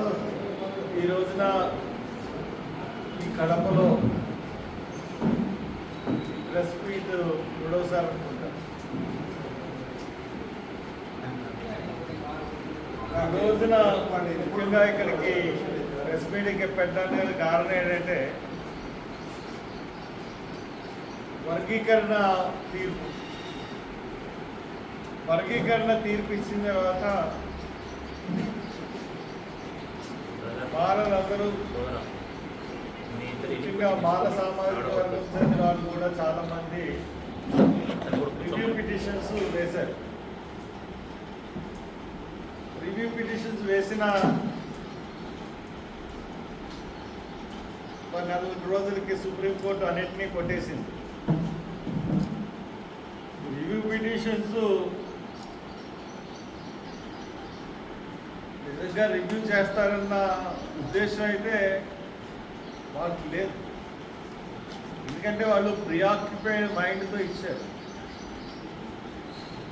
ఈ రోజున ఈ కడపలో ప్రెస్ మీట్ మూడోసారి అనుకుంటా ఈ రోజున ముఖ్యంగా ఇక్కడికి ప్రెస్ మీటింగ్కి పెట్టడానికి కారణం ఏంటంటే వర్గీకరణ తీర్పు. వర్గీకరణ తీర్పు ఇచ్చిన తర్వాత బాలలందరూ ముఖ్యంగా బాల సామాజిక వర్గం చెందిన వాళ్ళు కూడా చాలా మంది రివ్యూ పిటిషన్స్ వేశారు. రివ్యూ పిటిషన్స్ వేసిన నలుగురు రోజులకి సుప్రీంకోర్టు అన్నింటినీ కొట్టేసింది. రివ్యూ పిటిషన్స్ సరిగ్గా రివ్యూ చేస్తారన్న ఉద్దేశం అయితే వాళ్ళకి లేదు. ఎందుకంటే వాళ్ళు ప్రియాక్యుపైడ్ మైండ్తో ఇచ్చారు.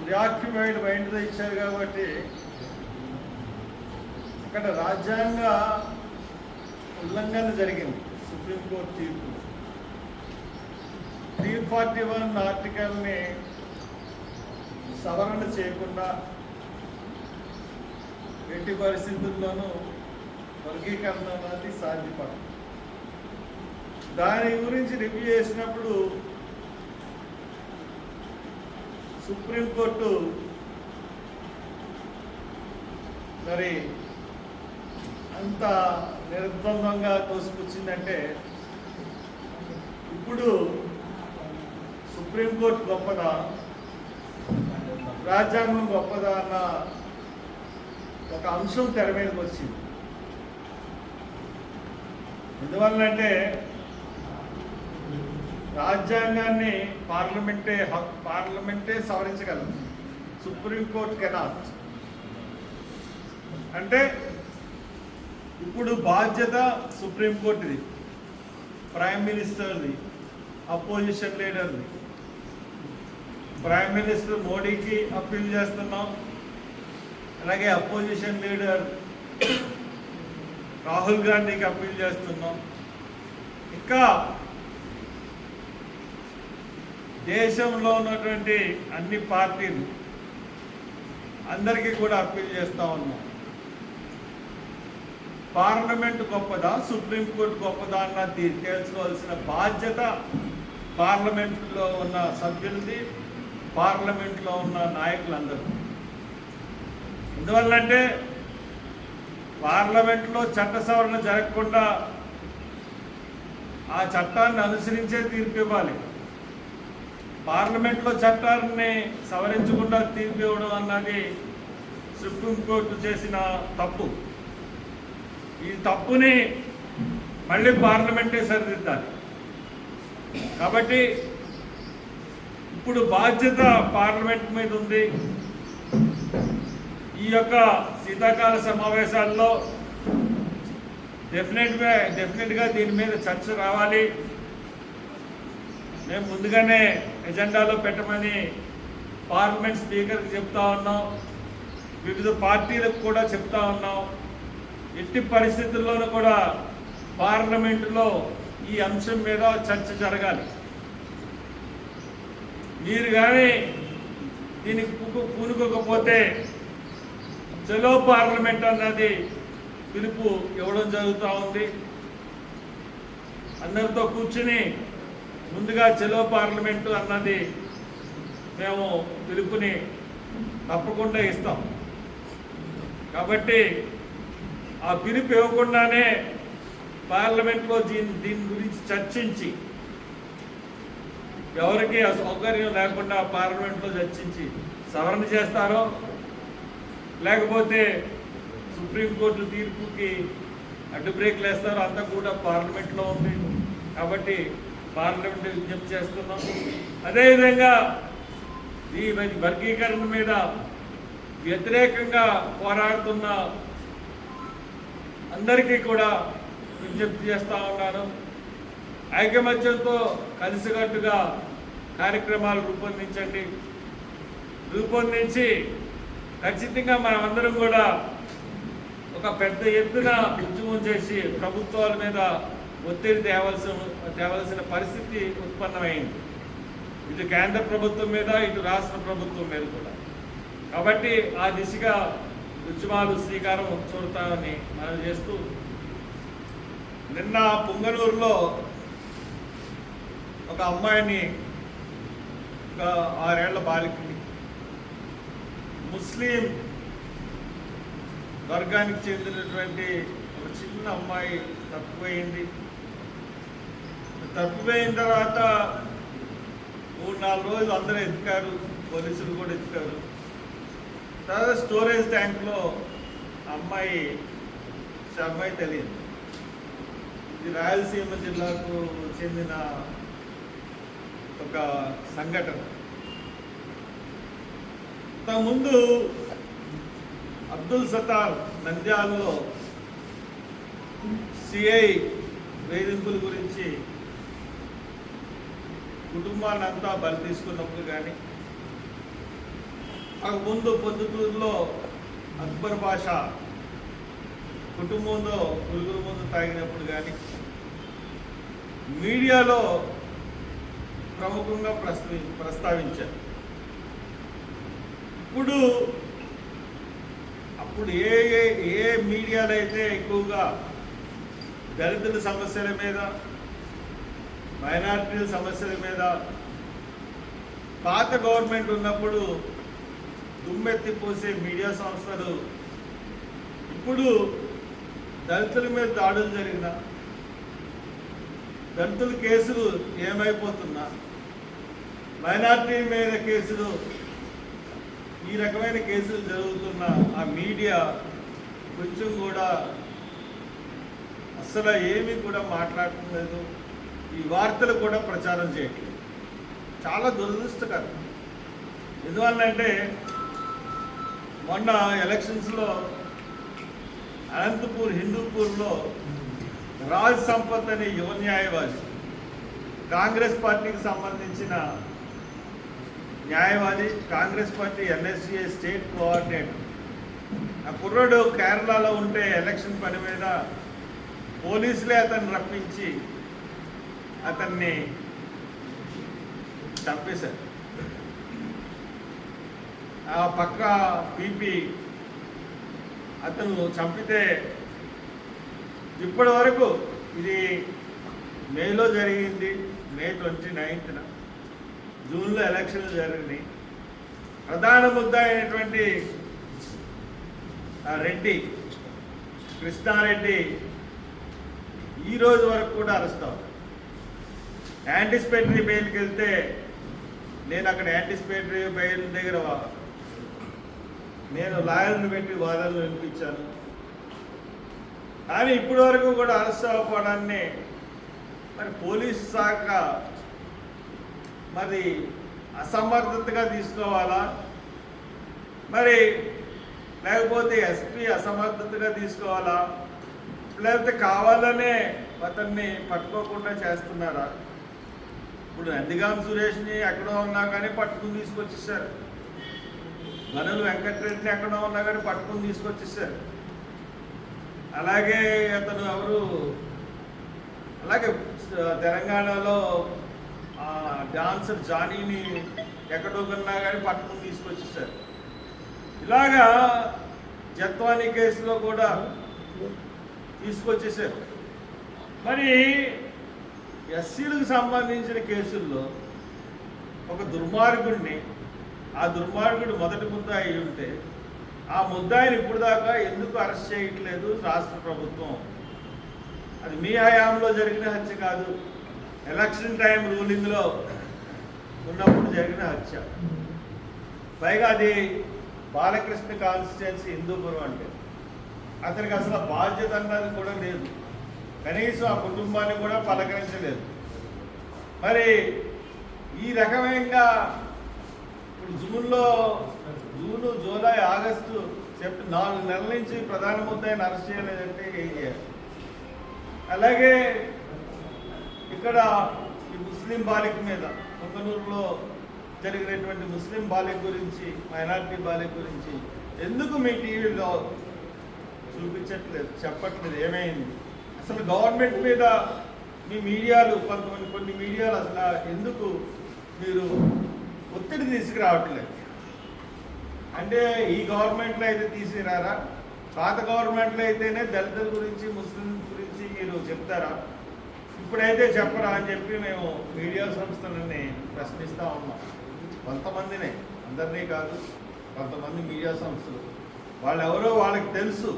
ప్రియాక్యుపైడ్ మైండ్తో ఇచ్చారు కాబట్టి అక్కడ రాజ్యాంగ ఉల్లంఘన జరిగింది సుప్రీంకోర్టు తీర్పు త్రీ ఫార్టీ వన్ ఆర్టికల్ని సవరణ చేయకుండా ఎట్టి పరిస్థితుల్లోనూ వర్గీకరణ అనేది సాధ్యపడదు. దాని గురించి రివ్యూ చేసినప్పుడు సుప్రీంకోర్టు మరి అంత నిర్బంధంగా తోసిపుచ్చిందంటే ఇప్పుడు సుప్రీంకోర్టు గొప్పదా? రాజ్యాంగం గొప్పదా అన్న ఒక అంశం తెర మీదకి వచ్చింది. ఎందువల్లంటే రాజ్యాంగాన్ని పార్లమెంటే పార్లమెంటే సవరించగలదు. Supreme court cannot. అంటే ఇప్పుడు బాధ్యత సుప్రీంకోర్టుది. ప్రైమ్ మినిస్టర్ది అపోజిషన్ లీడర్ది. ప్రైమ్ మినిస్టర్ మోడీకి అప్పీల్ చేస్తున్నాం. అలాగే అపోజిషన్ లీడర్ రాహుల్ గాంధీకి అప్పీల్ చేస్తున్నాం. ఇంకా దేశంలో ఉన్నటువంటి అన్ని పార్టీలు అందరికీ కూడా అప్పీల్ చేస్తూ ఉన్నాం. పార్లమెంట్ గొప్పదా సుప్రీంకోర్టు గొప్పదా అన్నది తెలుసుకోవాల్సిన బాధ్యత పార్లమెంట్లో ఉన్న సభ్యులది పార్లమెంట్లో ఉన్న నాయకులందరూ ఎందువల్లంటే పార్లమెంట్లో చట్ట సవరణ జరగకుండా ఆ చట్టాన్ని అనుసరించే తీర్పు ఇవ్వాలి. పార్లమెంట్లో చట్టాన్ని సవరించకుండా తీర్పు ఇవ్వడం అన్నది సుప్రీంకోర్టు చేసిన తప్పు. ఈ తప్పుని మళ్ళీ పార్లమెంటే సరిదిద్దాలి. కాబట్టి ఇప్పుడు బాధ్యత పార్లమెంట్ మీద ఉంది. ఈ యొక్క శీతాకాల సమావేశాల్లో డెఫినెట్గా డెఫినెట్గా దీని మీద చర్చ రావాలి. మేము ముందుగానే ఎజెండాలో పెట్టమని పార్లమెంట్ స్పీకర్కి చెప్తా ఉన్నాం. వివిధ పార్టీలకు కూడా చెప్తా ఉన్నాం. ఎట్టి పరిస్థితుల్లోనూ కూడా పార్లమెంటులో ఈ అంశం మీద చర్చ జరగాలి. మీరు కానీ దీనికి పూనుకోకపోతే చలో పార్లమెంట్ అన్నది పిలుపు ఇవ్వడం జరుగుతూ ఉంది. అందరితో కూర్చుని ముందుగా చలో పార్లమెంటు అన్నది మేము పిలుపుని తప్పకుండా ఇస్తాం. కాబట్టి ఆ పిలుపు ఇవ్వకుండానే పార్లమెంట్లో దీని దీని గురించి చర్చించి ఎవరికి అసౌకర్యం లేకుండా పార్లమెంట్లో చర్చించి సవరణ చేస్తారో లేకపోతే సుప్రీంకోర్టు తీర్పుకి అడ్డు బ్రేక్లు వేస్తారు. అంతా కూడా పార్లమెంట్లో ఉంది. కాబట్టి పార్లమెంట్ విజ్ఞప్తి చేస్తున్నాం. అదేవిధంగా ఈ వర్గీకరణ మీద వ్యతిరేకంగా పోరాడుతున్న అందరికీ కూడా విజ్ఞప్తి చేస్తూ ఉన్నాను. ఐకమత్యంతో కలిసికట్టుగా కార్యక్రమాలు రూపొందించండి. రూపొందించి ఖచ్చితంగా మనం అందరం కూడా ఒక పెద్ద ఎత్తున ఉద్యమం చేసి ప్రభుత్వాల మీద ఒత్తిడి తేవలసిన తేవలసిన పరిస్థితి ఉత్పన్నమైంది. ఇటు కేంద్ర ప్రభుత్వం మీద ఇటు రాష్ట్ర ప్రభుత్వం మీద కూడా. కాబట్టి ఆ దిశగా ఉద్యమాలు శ్రీకారం చూడతామని మనం చేస్తూ నిన్న పుంగనూరులో ఒక అమ్మాయిని ఒక ఆరేళ్ళ బాలికని ముస్లిం వర్గానికి చెందినటువంటి ఒక చిన్న అమ్మాయి తప్పిపోయింది. తప్పిపోయిన తర్వాత మూడు నాలుగు రోజులు అందరూ ఎత్తుకారు పోలీసులు కూడా ఎత్తుకారు. తర్వాత స్టోరేజ్ ట్యాంక్లో అమ్మాయి అమ్మాయి తెలియదు ఇది రాయలసీమ జిల్లాకు చెందిన ఒక సంఘటన. అంతకుముందు అబ్దుల్ సతార్ నంద్యాలలో సిఐ వేధింపుల గురించి కుటుంబాన్ని అంతా బలి తీసుకున్నప్పుడు కానీ అంతకుముందు ముందు పొద్దుటూరులో అక్బర్ భాష కుటుంబంలో పురుగుల ముందు తాగినప్పుడు కానీ మీడియాలో ప్రముఖంగా ప్రస్తావించారు. ఇప్పుడు అప్పుడు ఏ ఏ ఏ మీడియాలు అయితే ఎక్కువగా దళితుల సమస్యల మీద మైనారిటీల సమస్యల మీద పాత గవర్నమెంట్ ఉన్నప్పుడు దుమ్మెత్తి పోసే మీడియా సంస్థలు ఇప్పుడు దళితుల మీద దాడులు జరిగిన దళితుల కేసులు ఏమైపోతున్నా మైనార్టీ మీద కేసులు ఈ రకమైన కేసులు జరుగుతున్న ఆ మీడియా కొంచెం కూడా అసలు ఏమీ కూడా మాట్లాడట్లేదు. ఈ వార్తలు కూడా ప్రచారం చేయట్లేదు. చాలా దురదృష్టకరం. ఎందువల్లంటే మొన్న ఎలక్షన్స్లో అనంతపూర్ హిందూపూర్లో రాజ్ సంపత్ అనే యువ న్యాయవాది కాంగ్రెస్ పార్టీకి సంబంధించిన న్యాయవాది Congress party NSCA state coordinator. ఆ కుర్రాడు కేరళలో ఉంటే ఎలక్షన్ పని మీద పోలీసులే అతన్ని రప్పించి అతన్ని చంపేశారు. ఆ పక్క పీపీ అతను చంపితే ఇప్పటి వరకు ఇది మేలో జరిగింది మే ట్వంటీ నైన్త్న. జూన్లో ఎలక్షన్లు జరిగినాయి. ప్రధాన ముద్ద అయినటువంటి ఆ రెడ్డి కృష్ణారెడ్డి ఈ రోజు వరకు కూడా అరెస్ట్ అవుతారు. యాంటిసిపేటరీ బెయిల్కి వెళ్తే నేను అక్కడ యాంటిసిపేటరీ బెయిల్ దగ్గర నేను లాయర్ని పెట్టి వాదనలు వినిపించాను. కానీ ఇప్పటి వరకు కూడా అరెస్ట్ అవ్వకపోవడాన్ని మరి పోలీస్ శాఖ మరి అసమర్థతగా తీసుకోవాలా? మరి లేకపోతే ఎస్పీ అసమర్థతగా తీసుకోవాలా? లేకపోతే కావాలనే అతన్ని పట్టుకోకుండా చేస్తున్నారా? ఇప్పుడు నందిగాం సురేష్ని ఎక్కడో ఉన్నా కానీ పట్టుకుని తీసుకొచ్చేసారు. గనులు వెంకటరెడ్డిని ఎక్కడో ఉన్నా కానీ పట్టుకుని తీసుకొచ్చేసారు. అలాగే అతను ఎవరు? అలాగే తెలంగాణలో డాన్సర్ జానీని ఎక్కడో కన్నా కానీ పట్టుకుని తీసుకొచ్చేసారు. ఇలాగా జత్వానీ కేసులో కూడా తీసుకొచ్చేసారు. మరి ఎస్సీలకు సంబంధించిన కేసుల్లో ఒక దుర్మార్గుడిని ఆ దుర్మార్గుడు మొదటి ముద్ద అయి ఉంటే ఆ ముద్దాయిని ఇప్పుడు దాకా ఎందుకు అరెస్ట్ చేయట్లేదు రాష్ట్ర ప్రభుత్వం? అది మీ హయాంలో జరిగిన హత్య కాదు. ఎలక్షన్ టైం రూలింగ్లో ఉన్నప్పుడు జరిగిన హత్య. పైగా అది బాలకృష్ణ కాన్స్టిట్యున్సీ హిందూపురం అంటే. అతనికి అసలు బాధ్యత అన్నది కూడా లేదు. కనీసం ఆ కుటుంబాన్ని కూడా పలకరించలేదు. మరి ఈ రకమైన ఇప్పుడు జూన్లో జూన్ జూలై ఆగస్టు సెప్ట నాలుగు నెలల నుంచి ప్రధాన ముద్దాయిని అరెస్ట్ చేయలేదంటే ఏం చేయాలి? అలాగే ఇక్కడ ఈ ముస్లిం బాలిక మీద కొంగనూరులో జరిగినటువంటి ముస్లిం బాలిక గురించి మైనారిటీ బాలిక గురించి ఎందుకు మీ టీవీలో చూపించట్లేదు చెప్పట్లేదు ఏమైంది? అసలు గవర్నమెంట్ మీద మీ మీడియాలు కొంతమంది కొన్ని మీడియాలు అసలు ఎందుకు మీరు ఒత్తిడి తీసుకురావట్లేదు? అంటే ఈ గవర్నమెంట్లో అయితే తీసుకురారా పాత గవర్నమెంట్లో అయితేనే దళితుల గురించి ముస్లిం గురించి మీరు చెప్తారా? ఇప్పుడైతే చెప్పరా అని చెప్పి మేము మీడియా సంస్థలని ప్రశ్నిస్తూ ఉన్నాం. కొంతమందినే అందరినీ కాదు కొంతమంది మీడియా సంస్థలు. వాళ్ళు ఎవరో వాళ్ళకి తెలుసు.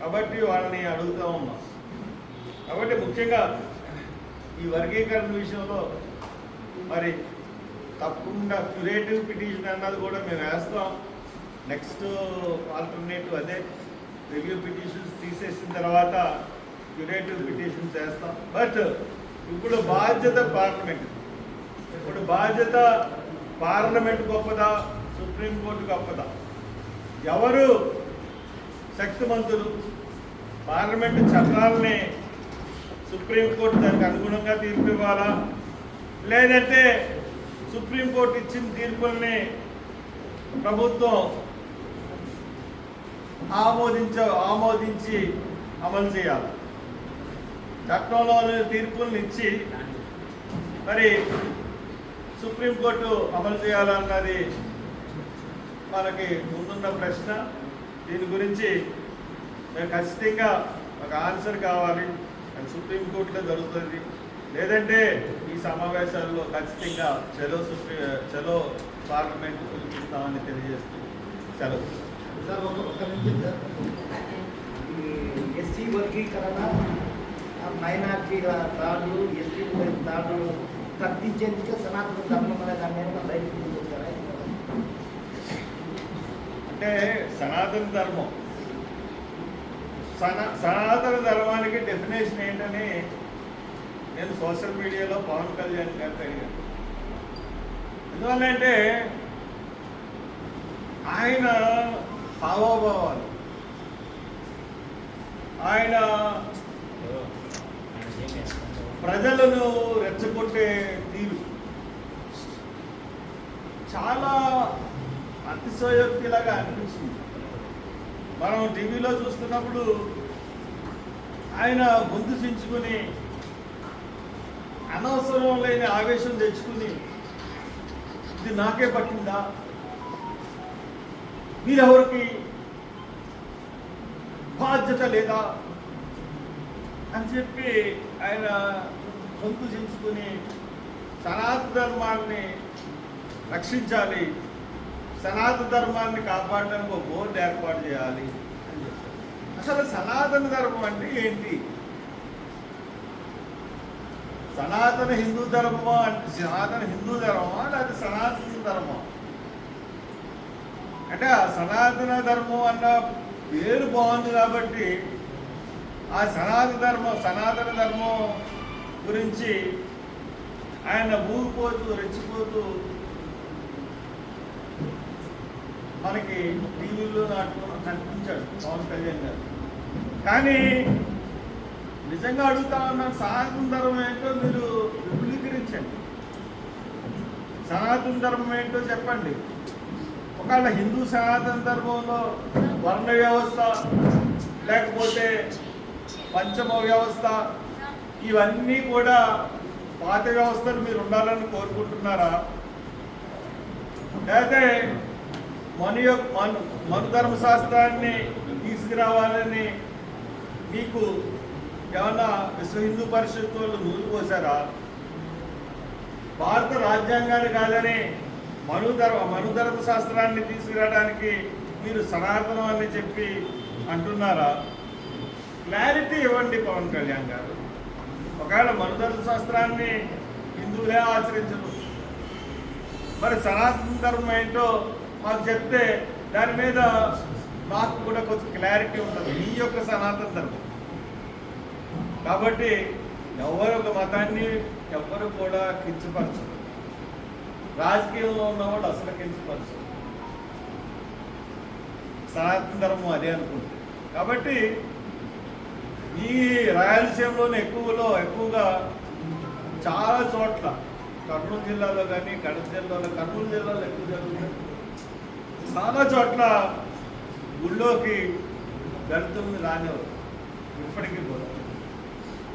కాబట్టి వాళ్ళని అడుగుతూ ఉన్నాం. కాబట్టి ముఖ్యంగా ఈ వర్గీకరణ విషయంలో మరి తప్పకుండా క్యురేటివ్ పిటిషన్ అన్నది కూడా మేము వేస్తాం. నెక్స్ట్ ఆల్టర్నేటివ్ అదే రివ్యూ పిటిషన్స్ తీసేసిన తర్వాత క్యురేటివ్ పిటిషన్ చేస్తాం. బట్ ఇప్పుడు బాధ్యత పార్లమెంట్ ఇప్పుడు బాధ్యత పార్లమెంట్ గొప్పదా సుప్రీంకోర్టు గొప్పదా ఎవరు శక్తిమంతులు పార్లమెంట్ చట్టాలని సుప్రీంకోర్టు దానికి అనుగుణంగా తీర్పు ఇవ్వాలా లేదంటే సుప్రీంకోర్టు ఇచ్చిన తీర్పుల్ని ప్రభుత్వం ఆమోదించ ఆమోదించి అమలు చేయాలి? చట్టంలోని తీర్పులను ఇచ్చి మరి సుప్రీంకోర్టు అమలు చేయాలన్నది మనకి ముందున్న ప్రశ్న. దీని గురించి మేము ఖచ్చితంగా ఒక ఆన్సర్ కావాలి. అది సుప్రీంకోర్టులో జరుగుతుంది. లేదంటే ఈ సమావేశాల్లో ఖచ్చితంగా చలో సుప్రీ చలో పార్లమెంట్ పిలిపిస్తామని తెలియజేస్తూ సెలవు. సార్ ఒక నిమిషం సార్. ఈ ఎస్సీ వర్గీకరణ మైనార్టీల దాడులు ఎస్సీ దాడులు తగ్గించేందుకే సనాతన ధర్మం అనే దాని మీద బయటకు తీసుకొచ్చారా అంటే సనాతన ధర్మం. సనా సనాతన ధర్మానికి డెఫినేషన్ ఏంటని నేను సోషల్ మీడియాలో పవన్ కళ్యాణ్ గారికి అడిగాను ఎందువల్లంటే ఆయన హావభావాలు ఆయన ప్రజలను రెచ్చగొట్టే తీరు. చాలా అతిశయోక్తిలాగా అనిపించింది. మనం టీవీలో చూస్తున్నప్పుడు ఆయన ముందు చించుకుని అనవసరం లేని ఆవేశం తెచ్చుకుని ఇది నాకే పట్టిందా? మీరెవరికి బాధ్యత లేదా? అని చెప్పి ఆయన గొంతు చించుకుని సనాతన ధర్మాన్ని రక్షించాలి సనాతన ధర్మాన్ని కాపాడడానికి ఒక బోర్డు ఏర్పాటు చేయాలి అని చెప్పారు. అసలు సనాతన ధర్మం అంటే ఏంటి? సనాతన హిందూ ధర్మమా? అంటే సనాతన హిందూ ధర్మమా? లేకపోతే సనాతన ధర్మం అంటే ఆ సనాతన ధర్మం అన్న పేరు బాగుంది కాబట్టి ఆ సనాతన ధర్మం సనాతన ధర్మం గురించి ఆయన ఊగిపోతూ రెచ్చిపోతూ మనకి టీవీలో నాటుకుని కనిపించాడు పవన్ కళ్యాణ్ గారు. కానీ నిజంగా అడుగుతా ఉన్నాను సనాతన ధర్మం ఏంటో మీరు విపులీకరించండి. సనాతన ధర్మం ఏంటో చెప్పండి. ఒకవేళ హిందూ సనాతన ధర్మంలో వర్ణ వ్యవస్థ లేకపోతే పంచమ వ్యవస్థ ఇవన్నీ కూడా పాత వ్యవస్థలు మీరు ఉండాలని కోరుకుంటున్నారా? అయితే మన యొక్క మను మన ధర్మశాస్త్రాన్ని తీసుకురావాలని మీకు ఏమన్నా విశ్వ హిందూ పరిషత్ వాళ్ళు నూరు పోసారా? భారత రాజ్యాంగాన్ని కాదని మను ధర్మ మను ధర్మశాస్త్రాన్ని తీసుకురావడానికి మీరు సనాతనం అని చెప్పి అంటున్నారా? క్లారిటీ ఇవ్వండి పవన్ కళ్యాణ్ గారు. ఒకవేళ మను శాస్త్రాన్ని హిందువులే ఆచరించరు. మరి సనాతన ధర్మం ఏంటో మాకు చెప్తే దాని మీద మాకు కూడా కొంచెం క్లారిటీ ఉంటుంది. ఈ యొక్క సనాతన ధర్మం. కాబట్టి ఎవరు ఒక మతాన్ని ఎవ్వరు కూడా కించపరచరు. రాజకీయంలో ఉన్నవాడు అసలు కించపరచరు. సనాతన ధర్మం అదే అనుకుంటుంది కాబట్టి ఈ రాయలసీమలోనే ఎక్కువలో ఎక్కువగా చాలా చోట్ల కర్నూలు జిల్లాలో కానీ కడప జిల్లాలో కర్నూలు జిల్లాలో ఎక్కువ జరుగుతుంది. చాలా చోట్ల గుళ్ళోకి దళితుల్ని రానివ్వరు ఇప్పటికీ కూడా.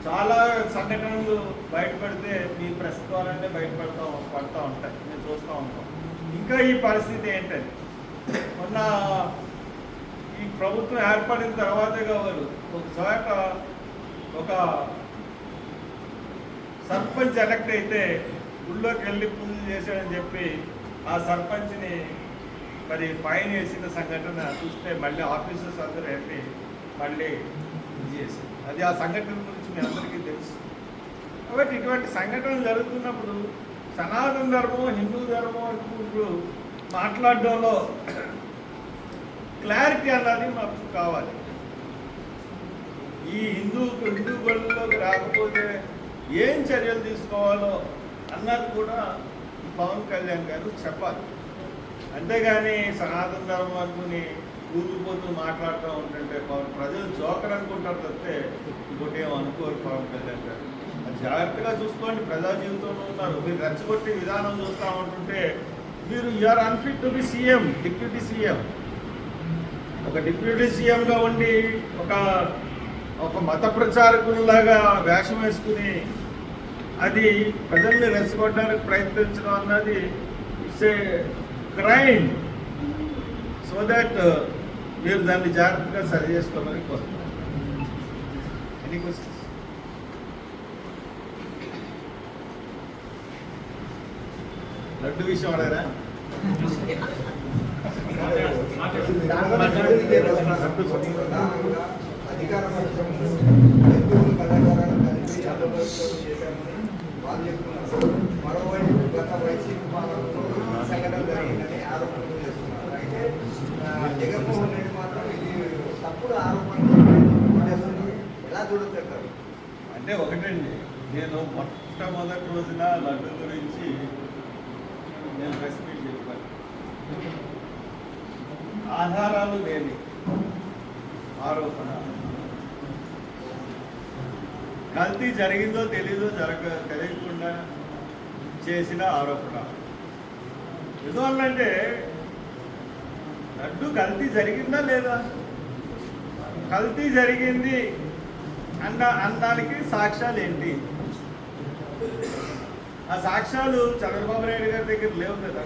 చాలా సంఘటనలు బయటపడితే మీ ప్రెస్ ద్వారానే బయటపడతా పడతా ఉంటాయి. మేము చూస్తూ ఉంటాం. ఇంకా ఈ పరిస్థితి ఏంటంటే మొన్న ఈ ప్రభుత్వం ఏర్పడిన తర్వాతే కావాలి. ఒకసారి ఒక సర్పంచ్ ఎలక్ట్ అయితే ఊళ్ళోకి వెళ్ళి పూజ చేశాడని చెప్పి ఆ సర్పంచ్ని మరి ఫైన్ వేసిన సంఘటన చూస్తే మళ్ళీ ఆఫీసర్స్ అందరూ వెళ్ళి మళ్ళీ ఇది చేశారు. అది ఆ సంఘటన గురించి మీ అందరికీ తెలుసు. కాబట్టి ఇటువంటి సంఘటనలు జరుగుతున్నప్పుడు సనాతన ధర్మం హిందూ ధర్మం అనుకుంటూ మాట్లాడడంలో క్లారిటీ అన్నది మాకు కావాలి. ఈ హిందూ హిందూ గొడవలోకి రాకపోతే ఏం చర్యలు తీసుకోవాలో అన్నది కూడా పవన్ కళ్యాణ్ గారు చెప్పాలి. అంతేగాని సనాతన ధర్మం అనుకుని ఊగిపోతూ మాట్లాడుతూ ఉంటుంటే పవన్ ప్రజలు జోకర్ అనుకుంటారు తప్పితే ఇంకోటి ఏం అనుకోరు పవన్ కళ్యాణ్ గారు. జాగ్రత్తగా చూసుకోండి. ప్రజా జీవితంలో ఉన్నారు. మీరు రెచ్చగొట్టే విధానం చూస్తూ ఉంటుంటే మీరు you are unfit to be CM deputy CM ఒక డిప్యూటీ సీఎంగా ఉండి ఒక ఒక మత ప్రచారకుల్లాగా వేషం వేసుకుని అది ప్రజల్ని రెచ్చగొట్టడానికి ప్రయత్నించడం అన్నది it's a crime. So that మీరు దాన్ని జాగ్రత్తగా సరి చేసుకోమని కోరుతున్నాను. క్వశ్చన్స్ లడ్డు విషయం అడగరా? అధికార పక్షం హిందువుల కలిపి చేశామని వాళ్ళు చెప్తున్నారు మరోవైపు గత వైసీపీ పాలనలో సంఘటన జరిగిందని ఆరోపణలు చేస్తున్నారు అయితే జగన్మోహన్ రెడ్డి మాత్రం ఇది తప్పుడు ఆరోపణలు ఎలా చూడొచ్చంటారు అంటే ఒకటండి నేను మొట్టమొదటి రోజున లడ్డు గురించి నేను ప్రెస్ మీట్ చెప్పాను ఆధారాలు లేని ఆరోపణ. కల్తీ జరిగిందో తెలీదో జరగ తెలియకుండా చేసిన ఆరోపణ. ఎందువల్లంటే లడ్డు కల్తీ జరిగిందా లేదా? కల్తీ జరిగింది అన్న అనడానికి సాక్ష్యాలు ఏంటి? ఆ సాక్ష్యాలు చంద్రబాబు నాయుడు గారి దగ్గర లేవు కదా.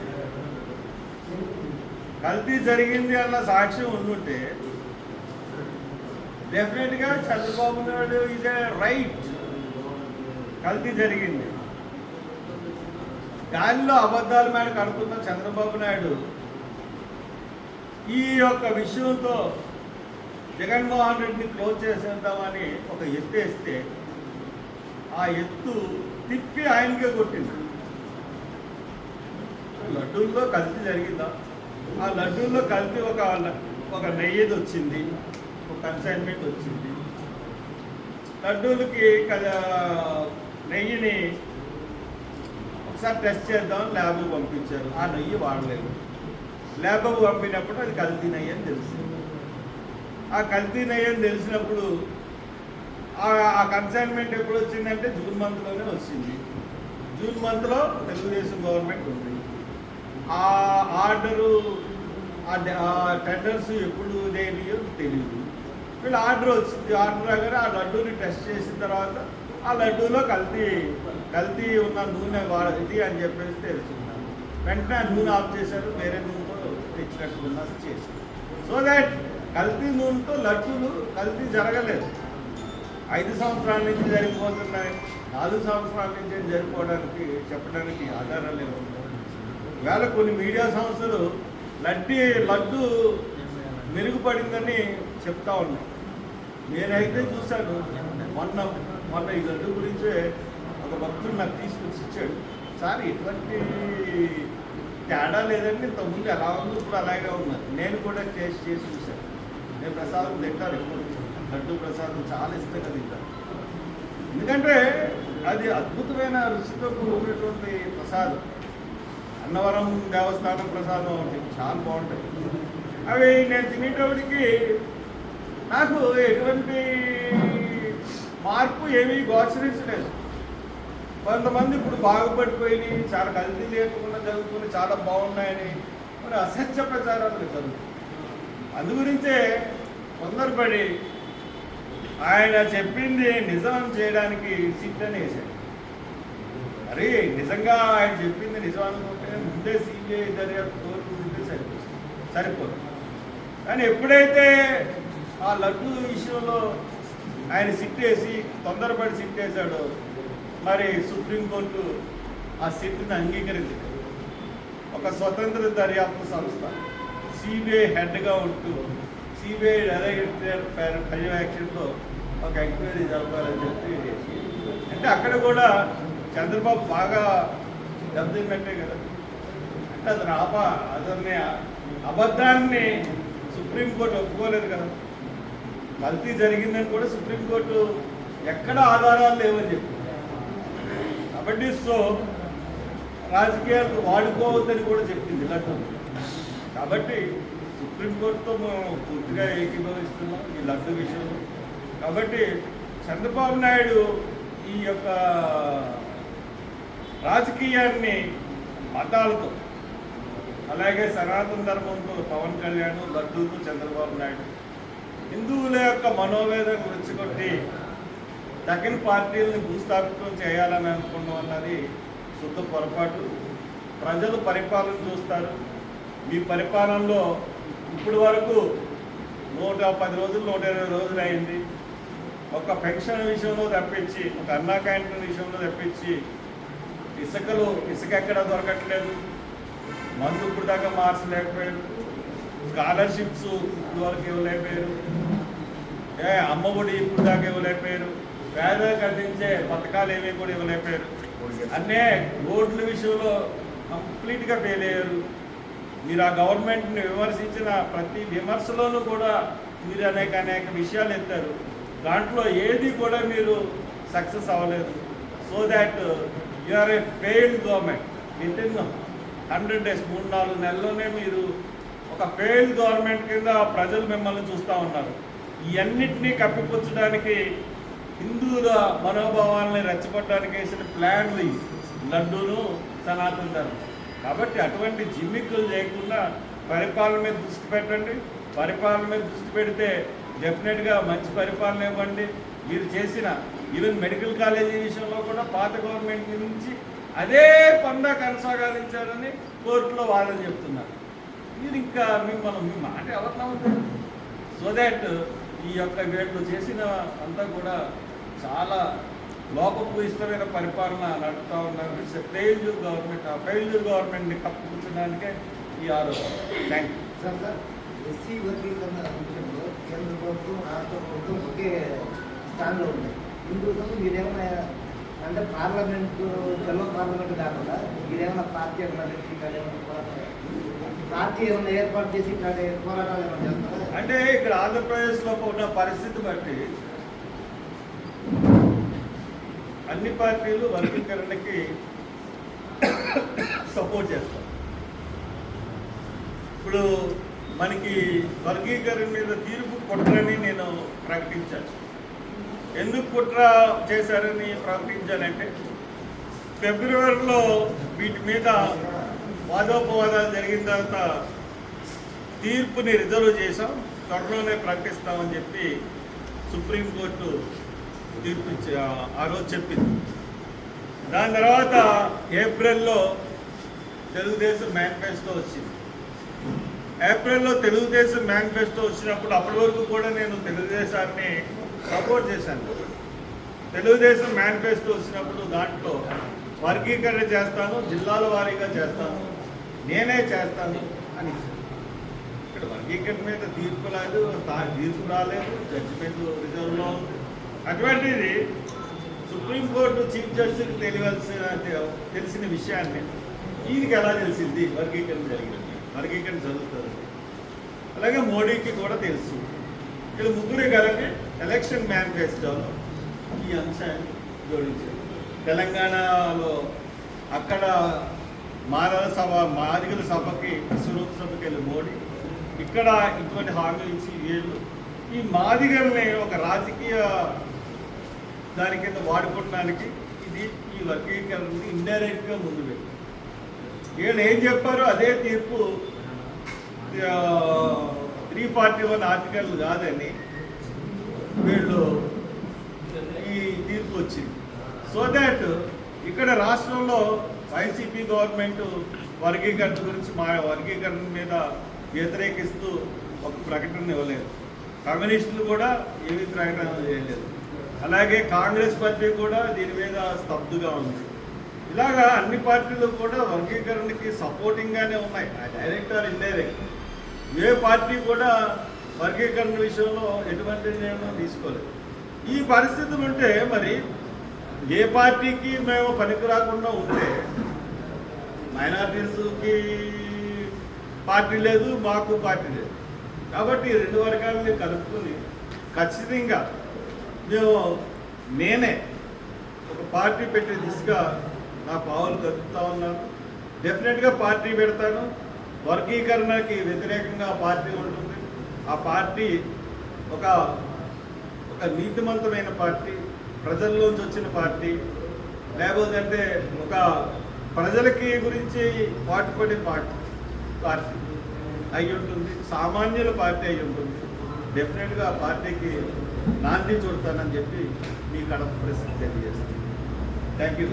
కల్తీ జరిగింది అన్న సాక్ష్యం ఉండుంటే డెఫినెట్గా Chandrababu Naidu is a right కల్తీ జరిగింది. దానిలో అబద్ధాల మేడ కడుపుతున్న చంద్రబాబు నాయుడు ఈ యొక్క విషయంతో జగన్మోహన్ రెడ్డిని క్లోజ్ చేసేద్దామని ఒక ఎత్తు వేస్తే ఆ ఎత్తు తిప్పి ఆయనకే కొట్టింది. లడ్డూల్లో కల్తీ జరిగిందా? ఆ లడ్డూల్లో కల్తీ ఒక ఒక నెయ్యిది వచ్చింది ఒక కన్సైన్మెంట్ వచ్చింది. లడ్డూలకి నెయ్యిని ఒకసారి టెస్ట్ చేద్దాం ల్యాబ్కి పంపించారు. ఆ నెయ్యి వాడలేదు. ల్యాబ్కి పంపినప్పుడు అది కల్తీ నెయ్యి అని తెలిసింది. ఆ కల్తీ నెయ్యి అని తెలిసినప్పుడు ఆ- ఆ కన్సైన్మెంట్ ఎప్పుడు వచ్చిందంటే జూన్ మంత్లోనే వచ్చింది. జూన్ మంత్లో తెలుగుదేశం గవర్నమెంట్ ఉంది. ఆ ఆర్డరు ఆ టెండర్స్ ఎప్పుడు దేనియో తెలియదు వీళ్ళు ఆర్డర్ వచ్చింది ఆర్డర్ రాగానే ఆ లడ్డూని టెస్ట్ చేసిన తర్వాత ఆ లడ్డూలో కల్తీ కల్తీ ఉన్న నూనె వాడది అని చెప్పేసి తెలుసుకున్నాను. వెంటనే ఆ నూనె ఆఫ్ చేశారు వేరే నూనెతో తెచ్చినట్టున్నారు చేశారు. సో దాట్ కల్తీ నూనెతో లడ్డూలు కల్తీ జరగలేదు. ఐదు సంవత్సరాల నుంచి జరిగిపోతున్నాయి. నాలుగు సంవత్సరాల నుంచి జరిగిపోవడానికి చెప్పడానికి ఆధారాలు లేవు వేళ కొన్ని మీడియా సంస్థలు లడ్డి లడ్డు మెరుగుపడిందని చెప్తా ఉన్నాయి. నేనైతే చూశాను మొన్న మొన్న ఈ లడ్డు గురించే ఒక భక్తుడు నాకు తీసుకొచ్చి ఇచ్చాడు. సార్ ఇటువంటి తేడా లేదండి ఇంతకుముందు ఎలా ఉంది ఇప్పుడు అలాగే ఉన్నది నేను కూడా టేస్ట్ చేసి చూశాను. నేను ప్రసాదం తింటాను ఎప్పుడు. లడ్డు ప్రసాదం చాలా ఇష్టంగా తింటాను. ఎందుకంటే అది అద్భుతమైన రుచితో కూడినటువంటి ప్రసాదం. అన్నవరం దేవస్థానం ప్రసాదం ఒకటి చాలా బాగుంటుంది. అవి నేను తినేటప్పటికి నాకు ఎటువంటి మార్పు ఏమీ గోచరించలేదు. కొంతమంది ఇప్పుడు బాగుపడిపోయి చాలా కల్తీ లేకుండా జరుగుతుంది చాలా బాగున్నాయని మరి అసత్య ప్రచారాలు జరుగుతాయి అందు గురించే తొందరపడి ఆయన చెప్పింది నిజం చేయడానికి సిట్ అని వేశాడు అరే నిజంగా ఆయన చెప్పింది నిజం అనుకుంటే ముందే సిబిఐ దర్యాప్తు కోర్టు సరిపోతుంది. సరిపోదు. కానీ ఎప్పుడైతే ఆ లడ్డు విషయంలో ఆయన సిట్ వేసి తొందరపడి సిట్ వేశాడో మరి సుప్రీంకోర్టు ఆ సిట్ని అంగీకరించింది. ఒక స్వతంత్ర దర్యాప్తు సంస్థ సిబిఐ హెడ్గా ఉంటూ సిబిఐ డైరెక్టర్ పర్- పర్యవేక్షణలో ఒక ఎంక్వైరీ జరపాలని చెప్పి అంటే అక్కడ కూడా చంద్రబాబు బాగా దెబ్బతిన్నట్టే కదా. అంటే అతను ఆప అతన్ని అబద్ధాన్ని సుప్రీంకోర్టు ఒప్పుకోలేదు కదా. కల్తీ జరిగిందని కూడా సుప్రీంకోర్టు ఎక్కడ ఆధారాలు లేవని చెప్పి కాబట్టి సో రాజకీయాలకు వాడుకోవద్దని కూడా చెప్పింది లడ్డు. కాబట్టి సుప్రీంకోర్టుతో మేము పూర్తిగా ఏకీభవిస్తున్నాం ఈ లడ్డు విషయంలో. కాబట్టి చంద్రబాబు నాయుడు ఈ యొక్క రాజకీయాన్ని మతాలతో అలాగే సనాతన ధర్మంతో పవన్ కళ్యాణ్ లడ్డూకు చంద్రబాబు నాయుడు. హిందువుల యొక్క మనోవేదన రెచ్చగొట్టి తగిన పార్టీలను భూస్థాపితం చేయాలని అనుకున్నాం అన్నది శుద్ధ పొరపాటు. ప్రజలు పరిపాలన చూస్తారు. మీ పరిపాలనలో ఇప్పటి వరకు నూట పది రోజులు నూట ఇరవై రోజులు అయింది. ఒక పెన్షన్ విషయంలో తప్పించి ఒక అన్నా క్యాంటీన్ విషయంలో తప్పించి ఇసుకలు ఇసుక ఎక్కడ దొరకట్లేదు. మందు ఇప్పుడు దాకా మార్చలేకపోయారు స్కాలర్షిప్స్ ఇప్పుడు వరకు ఇవ్వలేకపోయారు. ఏ అమ్మఒడి ఇప్పుడు దాకా ఇవ్వలేకపోయారు. పేదలకు అందించే పథకాలు ఏమీ కూడా ఇవ్వలేకపోయారు. అన్నే రోడ్ల విషయంలో కంప్లీట్గా ఫెయిల్ అయ్యారు. మీరు ఆ గవర్నమెంట్ని విమర్శించిన ప్రతి విమర్శలోనూ కూడా మీరు అనేక అనేక విషయాలు ఎత్తారు. దాంట్లో ఏది కూడా మీరు సక్సెస్ అవ్వలేదు. So that you are a failed government. Within hundred days మూడు నాలుగు నెలల్లోనే మీరు ఒక ఫెయిల్ గవర్నమెంట్ కింద ప్రజలు మిమ్మల్ని చూస్తూ ఉన్నారు. ఇవన్నిటినీ కప్పిపుచ్చడానికి హిందువుల మనోభావాలని రెచ్చగొట్టడానికి వేసిన ప్లాన్లు లడ్డూను సనాతన ధర్మం. కాబట్టి అటువంటి జిమ్మిక్కులు చేయకుండా పరిపాలన మీద దృష్టి పెట్టండి. పరిపాలన మీద దృష్టి పెడితే డెఫినెట్గా మంచి పరిపాలన ఇవ్వండి. మీరు చేసిన ఈవెన్ మెడికల్ కాలేజీ విషయంలో కూడా పాత గవర్నమెంట్ నుంచి అదే పందా కొనసాగించాలని కోర్టులో వాళ్ళని చెప్తున్నారు. మీరు ఇంకా మిమ్మల్ని మీ మాట ఎవరు నమ్ముతారు? సో దాట్ ఈ యొక్క వీళ్ళు చేసిన అంతా కూడా చాలా లోపభూయిష్టమైన పరిపాలన నడుపుతూ ఉన్నారు. ఇట్స్ ఫెయిల్యూర్ గవర్నమెంట్ ఆ ఫెయిల్యూర్ గవర్నమెంట్ని కప్పుపుచ్చడానికే ఈ ఆరోపణ. Thank you sir sir SC వర్గీకరణ విషయంలో కేంద్ర ప్రభుత్వం రాష్ట్ర ప్రభుత్వం ఒకే స్థానంలో ఉన్నాయి ఇందుకోసం మీరేమైనా అంటే పార్లమెంటు జనరల్ పార్లమెంట్ కాకుండా మీరేమైనా పార్టీ ఏమైనా వ్యక్తి ఏమైనా పార్టీ ఏమైనా ఏర్పాటు చేసి పోరాటాలు ఏమైనా చేస్తారా? అంటే ఇక్కడ ఆంధ్రప్రదేశ్లో ఉన్న పరిస్థితి బట్టి అన్ని పార్టీలు వర్గీకరణకి సపోర్ట్ చేస్తాం. ఇప్పుడు మనకి వర్గీకరణ మీద తీర్పు కొట్టరని నేను ప్రకటించాను. ఎందుకు కుట్ర చేశారని ప్రకటించానంటే ఫిబ్రవరిలో వీటి మీద వాదోపవాదాలు జరిగిన తర్వాత తీర్పుని రిజర్వ్ చేసాం త్వరలోనే ప్రకటిస్తామని చెప్పి సుప్రీంకోర్టు తీర్పు ఆ రోజు చెప్పింది. దాని తర్వాత ఏప్రిల్లో తెలుగుదేశం మేనిఫెస్టో వచ్చింది. ఏప్రిల్లో తెలుగుదేశం మేనిఫెస్టో వచ్చినప్పుడు అప్పటి వరకు కూడా నేను తెలుగుదేశాన్ని సపోర్ట్ చేశాను. తెలుగుదేశం మేనిఫెస్టో వచ్చినప్పుడు దాంట్లో వర్గీకరణ చేస్తాను జిల్లాల వారీగా చేస్తాను నేనే చేస్తాను అని ఇక్కడ వర్గీకరణ మీద తీర్పు లేదు తీర్పు రాలేదు జడ్జిమెంట్ రిజర్వ్లో ఉంది. అటువంటిది సుప్రీంకోర్టు చీఫ్ జస్టిస్కి తెలియాల్సిన తెలిసిన విషయాన్ని ఈయనకి ఎలా తెలిసింది? వర్గీకరణ జరిగింది. వర్గీకరణ జరుగుతుంది. అలాగే మోడీకి కూడా తెలుసు. ఇక్కడ ముగ్గురే కలిపి ఎలక్షన్ మేనిఫెస్టోలో ఈ అంశాన్ని జోడించారు. తెలంగాణలో అక్కడ మానవ సభ మాదిగల సభకి సురూప్ సభకి వెళ్ళి మోడీ ఇక్కడ ఇటువంటి హామీ ఇచ్చి వీళ్ళు ఈ మాదిగల్ని ఒక రాజకీయ దాని కింద వాడుకోవడానికి ఇది ఈ వర్గీకరణని ఇండైరెక్ట్గా ముందు పెట్టారు. వీళ్ళు ఏం చెప్పారో అదే తీర్పు త్రీ ఫార్టీ వన్ ఆర్టికల్ కాదని వీళ్ళు ఈ తీర్పు వచ్చింది. సో దాట్ ఇక్కడ రాష్ట్రంలో వైసీపీ గవర్నమెంట్ వర్గీకరణ గురించి మా వర్గీకరణ మీద వ్యతిరేకిస్తూ ఒక ప్రకటన ఇవ్వలేదు. కమ్యూనిస్టులు కూడా ఏమీ ప్రకటన చేయలేదు. అలాగే కాంగ్రెస్ పార్టీ కూడా దీని మీద స్తబ్దుగా ఉంది. ఇలాగా అన్ని పార్టీలు కూడా వర్గీకరణకి సపోర్టింగ్గానే ఉన్నాయి. Direct or indirect a party కూడా వర్గీకరణ విషయంలో ఎటువంటి నిర్ణయం తీసుకోలేదు. ఈ పరిస్థితులు ఉంటే మరి ఏ పార్టీకి మేము పనికి రాకుండా ఉంటే మైనార్టీస్కి పార్టీ లేదు మాకు పార్టీ లేదు. కాబట్టి రెండు వర్గాలని కలుపుకొని ఖచ్చితంగా మేము నేనే ఒక పార్టీ పెట్టే దిశగా నా పావులు కదుపుతా ఉన్నాను. డెఫినెట్గా పార్టీ పెడతాను. వర్గీకరణకి వ్యతిరేకంగా పార్టీ ఉంటుంది ఆ పార్టీ ఒక ఒక నీతిమంతమైన పార్టీ ప్రజల్లోంచి వచ్చిన పార్టీ లేకపోతే అంటే ఒక ప్రజలకి గురించి పాటుపడే పార్టీ పార్టీ అయి ఉంటుంది సామాన్యుల పార్టీ అయి ఉంటుంది. డెఫినెట్గా పార్టీకి నాంది చూడతానని చెప్పి మీ కడప ప్రశ్న తెలియజేస్తాను థ్యాంక్ యూ.